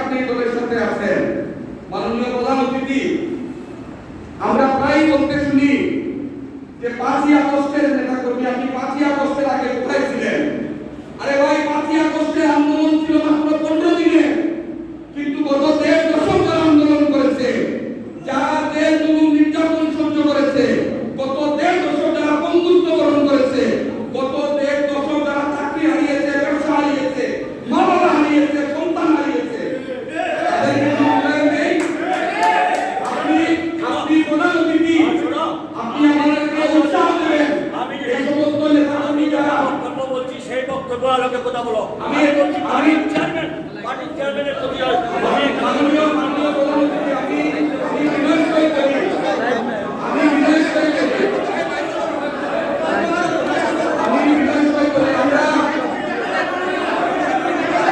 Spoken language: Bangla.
আপনি দলের সাথে আছেন। মাননীয় প্রধান অতিথি আমরা প্রায় বলতে শুনি যে পাঁচই আগস্ট প্রধান অতিথি আপনি আমাদেরকে বলছি সেই বলো। আমি